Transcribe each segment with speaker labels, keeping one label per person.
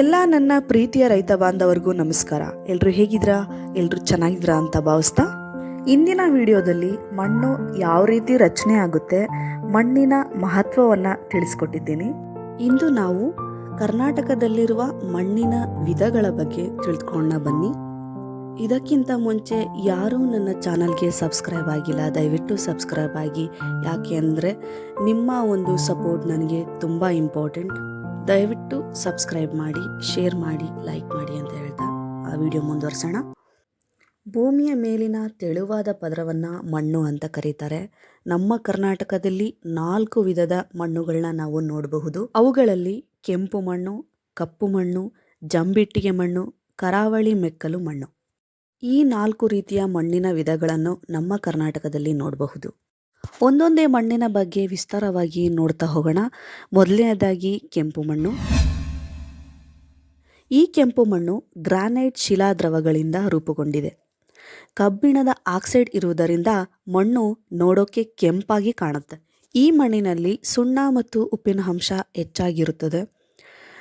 Speaker 1: ಎಲ್ಲ ನನ್ನ ಪ್ರೀತಿಯ ರೈತ ಬಾಂಧವರಿಗೂ ನಮಸ್ಕಾರ. ಎಲ್ಲರೂ ಹೇಗಿದ್ರಾ? ಎಲ್ಲರೂ ಚೆನ್ನಾಗಿದ್ರಾ ಅಂತ ಭಾವಿಸ್ತಾ? ಇಂದಿನ ವಿಡಿಯೋದಲ್ಲಿ ಮಣ್ಣು ಯಾವ ರೀತಿ ರಚನೆ ಆಗುತ್ತೆ, ಮಣ್ಣಿನ ಮಹತ್ವವನ್ನು ತಿಳಿಸ್ಕೊಟ್ಟಿದ್ದೀನಿ. ಇಂದು ನಾವು ಕರ್ನಾಟಕದಲ್ಲಿರುವ ಮಣ್ಣಿನ ವಿಧಗಳ ಬಗ್ಗೆ ತಿಳ್ಕೊಳ್ಳೋಣ ಬನ್ನಿ. ಇದಕ್ಕಿಂತ ಮುಂಚೆ ಯಾರೂ ನನ್ನ ಚಾನಲ್ಗೆ ಸಬ್ಸ್ಕ್ರೈಬ್ ಆಗಿಲ್ಲ, ದಯವಿಟ್ಟು ಸಬ್ಸ್ಕ್ರೈಬ್ ಆಗಿ. ಯಾಕೆ ಅಂದರೆ ನಿಮ್ಮ ಒಂದು ಸಪೋರ್ಟ್ ನನಗೆ ತುಂಬ ಇಂಪಾರ್ಟೆಂಟ್. ದಯವಿಟ್ಟು ಸಬ್ಸ್ಕ್ರೈಬ್ ಮಾಡಿ, ಶೇರ್ ಮಾಡಿ, ಲೈಕ್ ಮಾಡಿ ಅಂತ ಹೇಳ್ತಾ ಆ ವಿಡಿಯೋ ಮುಂದುವರ್ಸೋಣ. ಭೂಮಿಯ ಮೇಲಿನ ತೆಳುವಾದ ಪದರವನ್ನು ಮಣ್ಣು ಅಂತ ಕರೀತಾರೆ. ನಮ್ಮ ಕರ್ನಾಟಕದಲ್ಲಿ ನಾಲ್ಕು ವಿಧದ ಮಣ್ಣುಗಳನ್ನ ನಾವು ನೋಡಬಹುದು. ಅವುಗಳಲ್ಲಿ ಕೆಂಪು ಮಣ್ಣು, ಕಪ್ಪು ಮಣ್ಣು, ಜಂಬಿಟ್ಟಿಗೆ ಮಣ್ಣು, ಕರಾವಳಿ ಮೆಕ್ಕಲು ಮಣ್ಣು. ಈ ನಾಲ್ಕು ರೀತಿಯ ಮಣ್ಣಿನ ವಿಧಗಳನ್ನು ನಮ್ಮ ಕರ್ನಾಟಕದಲ್ಲಿ ನೋಡಬಹುದು. ಒಂದೊಂದೇ ಮಣ್ಣಿನ ಬಗ್ಗೆ ವಿಸ್ತಾರವಾಗಿ ನೋಡ್ತಾ ಹೋಗೋಣ. ಮೊದಲನೇದಾಗಿ ಕೆಂಪು ಮಣ್ಣು. ಈ ಕೆಂಪು ಮಣ್ಣು ಗ್ರಾನೈಟ್ ಶಿಲಾದ್ರವಗಳಿಂದ ರೂಪುಗೊಂಡಿದೆ. ಕಬ್ಬಿಣದ ಆಕ್ಸೈಡ್ ಇರುವುದರಿಂದ ಮಣ್ಣು ನೋಡೋಕೆ ಕೆಂಪಾಗಿ ಕಾಣುತ್ತೆ. ಈ ಮಣ್ಣಿನಲ್ಲಿ ಸುಣ್ಣ ಮತ್ತು ಉಪ್ಪಿನ ಅಂಶ ಹೆಚ್ಚಾಗಿರುತ್ತದೆ.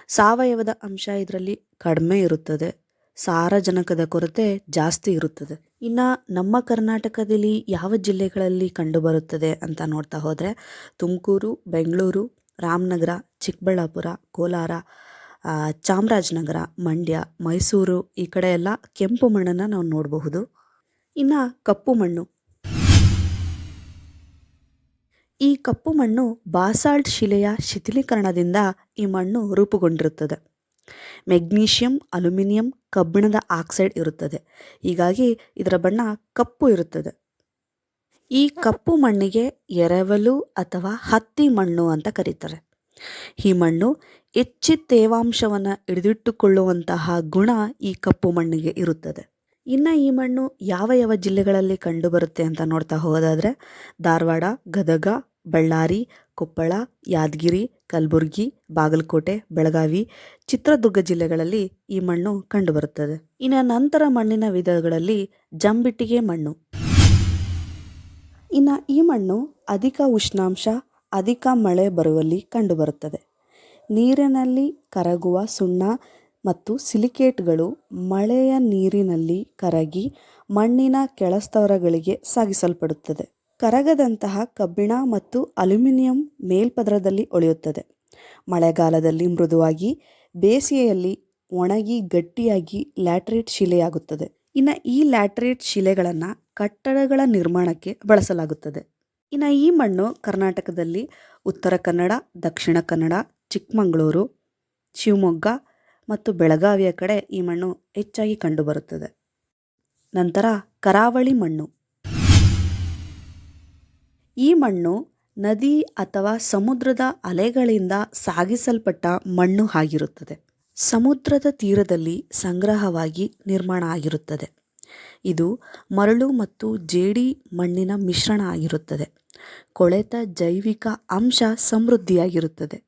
Speaker 1: ಸಾವಯವದ ಅಂಶ ಇದರಲ್ಲಿ ಕಡಿಮೆ ಇರುತ್ತದೆ. ಸಾರಜನಕದ ಕೊರತೆ ಜಾಸ್ತಿ ಇರುತ್ತದೆ. ಇನ್ನು ನಮ್ಮ ಕರ್ನಾಟಕದಲ್ಲಿ ಯಾವ ಜಿಲ್ಲೆಗಳಲ್ಲಿ ಕಂಡುಬರುತ್ತದೆ ಅಂತ ನೋಡ್ತಾ ಹೋದರೆ ತುಮಕೂರು, ಬೆಂಗಳೂರು, ರಾಮನಗರ, ಚಿಕ್ಕಬಳ್ಳಾಪುರ, ಕೋಲಾರ ಚಾಮರಾಜನಗರ, ಮಂಡ್ಯ, ಮೈಸೂರು ಈ ಕಡೆ ಎಲ್ಲ ಕೆಂಪು ಮಣ್ಣನ್ನು ನಾವು ನೋಡಬಹುದು. ಇನ್ನು ಕಪ್ಪು ಮಣ್ಣು. ಈ ಕಪ್ಪು ಮಣ್ಣು ಬಾಸಾಲ್ಟ್ ಶಿಲೆಯ ಶಿಥಿಲೀಕರಣದಿಂದ ಈ ಮಣ್ಣು ರೂಪುಗೊಂಡಿರುತ್ತದೆ. ಮೆಗ್ನೀಷಿಯಂ, ಅಲ್ಯೂಮಿನಿಯಂ, ಕಬ್ಬಿಣದ ಆಕ್ಸೈಡ್ ಇರುತ್ತದೆ. ಹೀಗಾಗಿ ಇದರ ಬಣ್ಣ ಕಪ್ಪು ಇರುತ್ತದೆ. ಈ ಕಪ್ಪು ಮಣ್ಣಿಗೆ ಎರವಲು ಅಥವಾ ಹತ್ತಿ ಮಣ್ಣು ಅಂತ ಕರೀತಾರೆ. ಈ ಮಣ್ಣು ಹೆಚ್ಚು ತೇವಾಂಶವನ್ನು ಹಿಡಿದಿಟ್ಟುಕೊಳ್ಳುವಂತಹ ಗುಣ ಈ ಕಪ್ಪು ಮಣ್ಣಿಗೆ ಇರುತ್ತದೆ. ಇನ್ನು ಈ ಮಣ್ಣು ಯಾವ ಯಾವ ಜಿಲ್ಲೆಗಳಲ್ಲಿ ಕಂಡುಬರುತ್ತೆ ಅಂತ ನೋಡ್ತಾ ಹೋದಾದರೆ ಧಾರವಾಡ, ಗದಗ, ಬಳ್ಳಾರಿ ಕೊಪ್ಪಳ, ಯಾದಗಿರಿ, ಕಲಬುರಗಿ, ಬಾಗಲಕೋಟೆ, ಬೆಳಗಾವಿ, ಚಿತ್ರದುರ್ಗ ಜಿಲ್ಲೆಗಳಲ್ಲಿ ಈ ಮಣ್ಣು ಕಂಡುಬರುತ್ತದೆ. ಇನ್ನು ನಂತರ ಮಣ್ಣಿನ ವಿಧಗಳಲ್ಲಿ ಜಂಬಿಟ್ಟಿಗೆ ಮಣ್ಣು. ಇನ್ನು ಈ ಮಣ್ಣು ಅಧಿಕ ಉಷ್ಣಾಂಶ, ಅಧಿಕ ಮಳೆ ಬರುವಲ್ಲಿ ಕಂಡುಬರುತ್ತದೆ. ನೀರಿನಲ್ಲಿ ಕರಗುವ ಸುಣ್ಣ ಮತ್ತು ಸಿಲಿಕೇಟ್ಗಳು ಮಳೆಯ ನೀರಿನಲ್ಲಿ ಕರಗಿ ಮಣ್ಣಿನ ಕೆಳಸ್ತರಗಳಿಗೆ ಸಾಗಿಸಲ್ಪಡುತ್ತದೆ. ಕರಗದಂತಹ ಕಬ್ಬಿಣ ಮತ್ತು ಅಲ್ಯೂಮಿನಿಯಂ ಮೇಲ್ಪದರದಲ್ಲಿ ಒಳೆಯುತ್ತದೆ. ಮಳೆಗಾಲದಲ್ಲಿ ಮೃದುವಾಗಿ ಬೇಸಿಗೆಯಲ್ಲಿ ಒಣಗಿ ಗಟ್ಟಿಯಾಗಿ ಲ್ಯಾಟ್ರೇಟ್ ಶಿಲೆಯಾಗುತ್ತದೆ. ಇನ್ನು ಈ ಲ್ಯಾಟ್ರೇಟ್ ಶಿಲೆಗಳನ್ನು ಕಟ್ಟಡಗಳ ನಿರ್ಮಾಣಕ್ಕೆ ಬಳಸಲಾಗುತ್ತದೆ. ಇನ್ನು ಈ ಮಣ್ಣು ಕರ್ನಾಟಕದಲ್ಲಿ ಉತ್ತರ ಕನ್ನಡ, ದಕ್ಷಿಣ ಕನ್ನಡ, ಚಿಕ್ಕಮಗಳೂರು, ಶಿವಮೊಗ್ಗ ಮತ್ತು ಬೆಳಗಾವಿಯ ಕಡೆ ಈ ಮಣ್ಣು ಹೆಚ್ಚಾಗಿ ಕಂಡುಬರುತ್ತದೆ. ನಂತರ ಕರಾವಳಿ ಮಣ್ಣು. ಈ ಮಣ್ಣು ನದಿ ಅಥವಾ ಸಮುದ್ರದ ಅಲೆಗಳಿಂದ ಸಾಗಿಸಲ್ಪಟ್ಟ ಮಣ್ಣು ಆಗಿರುತ್ತದೆ. ಸಮುದ್ರದ ತೀರದಲ್ಲಿ ಸಂಗ್ರಹವಾಗಿ ನಿರ್ಮಾಣ ಆಗಿರುತ್ತದೆ. ಇದು ಮರಳು ಮತ್ತು ಜೇಡಿ ಮಣ್ಣಿನ ಮಿಶ್ರಣ ಆಗಿರುತ್ತದೆ. ಕೊಳೆತ ಜೈವಿಕ ಅಂಶ ಸಮೃದ್ಧಿಯಾಗಿರುತ್ತದೆ.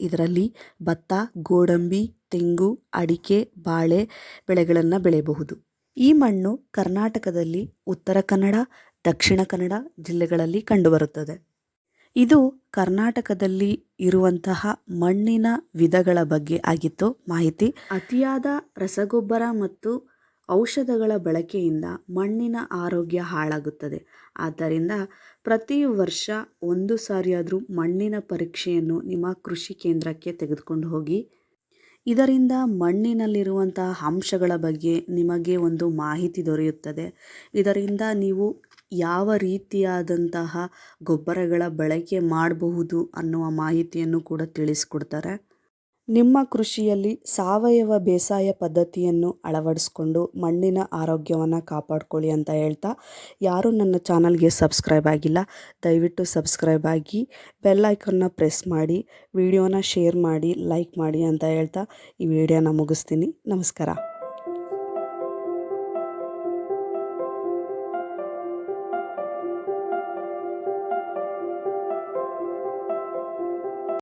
Speaker 1: ಇದರಲ್ಲಿ ಭತ್ತ, ಗೋಡಂಬಿ, ತೆಂಗು, ಅಡಿಕೆ, ಬಾಳೆ ಬೆಳೆಗಳನ್ನು ಬೆಳೆಯಬಹುದು. ಈ ಮಣ್ಣು ಕರ್ನಾಟಕದಲ್ಲಿ ಉತ್ತರ ಕನ್ನಡ ದಕ್ಷಿಣ ಕನ್ನಡ ಜಿಲ್ಲೆಗಳಲ್ಲಿ ಕಂಡುಬರುತ್ತದೆ. ಇದು ಕರ್ನಾಟಕದಲ್ಲಿ ಇರುವಂತಹ ಮಣ್ಣಿನ ವಿಧಗಳ ಬಗ್ಗೆ ಆಗಿತ್ತು. ಮಾಹಿತಿ ಅತಿಯಾದ ರಸಗೊಬ್ಬರ ಮತ್ತು ಔಷಧಗಳ ಬಳಕೆಯಿಂದ ಮಣ್ಣಿನ ಆರೋಗ್ಯ ಹಾಳಾಗುತ್ತದೆ. ಆದ್ದರಿಂದ ಪ್ರತಿ ವರ್ಷ ಒಂದು ಸಾರಿಯಾದರೂ ಮಣ್ಣಿನ ಪರೀಕ್ಷೆಯನ್ನು ನಿಮ್ಮ ಕೃಷಿ ಕೇಂದ್ರಕ್ಕೆ ತೆಗೆದುಕೊಂಡು ಹೋಗಿ, ಇದರಿಂದ ಮಣ್ಣಿನಲ್ಲಿರುವಂತಹ ಅಂಶಗಳ ಬಗ್ಗೆ ನಿಮಗೆ ಒಂದು ಮಾಹಿತಿ ದೊರೆಯುತ್ತದೆ. ಇದರಿಂದ ನೀವು ಯಾವ ರೀತಿಯಾದಂತಹ ಗೊಬ್ಬರಗಳ ಬಳಕೆ ಮಾಡಬಹುದು ಅನ್ನುವ ಮಾಹಿತಿಯನ್ನು ಕೂಡ ತಿಳಿಸ್ಕೊಡ್ತಾರೆ. ನಿಮ್ಮ ಕೃಷಿಯಲ್ಲಿ ಸಾವಯವ ಬೇಸಾಯ ಪದ್ಧತಿಯನ್ನು ಅಳವಡಿಸ್ಕೊಂಡು ಮಣ್ಣಿನ ಆರೋಗ್ಯವನ್ನು ಕಾಪಾಡ್ಕೊಳ್ಳಿ ಅಂತ ಹೇಳ್ತಾ, ಯಾರೂ ನನ್ನ ಚಾನಲ್ಗೆ ಸಬ್ಸ್ಕ್ರೈಬ್ ಆಗಿಲ್ಲ, ದಯವಿಟ್ಟು ಸಬ್ಸ್ಕ್ರೈಬ್ ಆಗಿ ಬೆಲ್ ಐಕನ್ನ ಪ್ರೆಸ್ ಮಾಡಿ, ವಿಡಿಯೋನ ಶೇರ್ ಮಾಡಿ, ಲೈಕ್ ಮಾಡಿ ಅಂತ ಹೇಳ್ತಾ ಈ ವಿಡಿಯೋನ ಮುಗಿಸ್ತೀನಿ. ನಮಸ್ಕಾರ.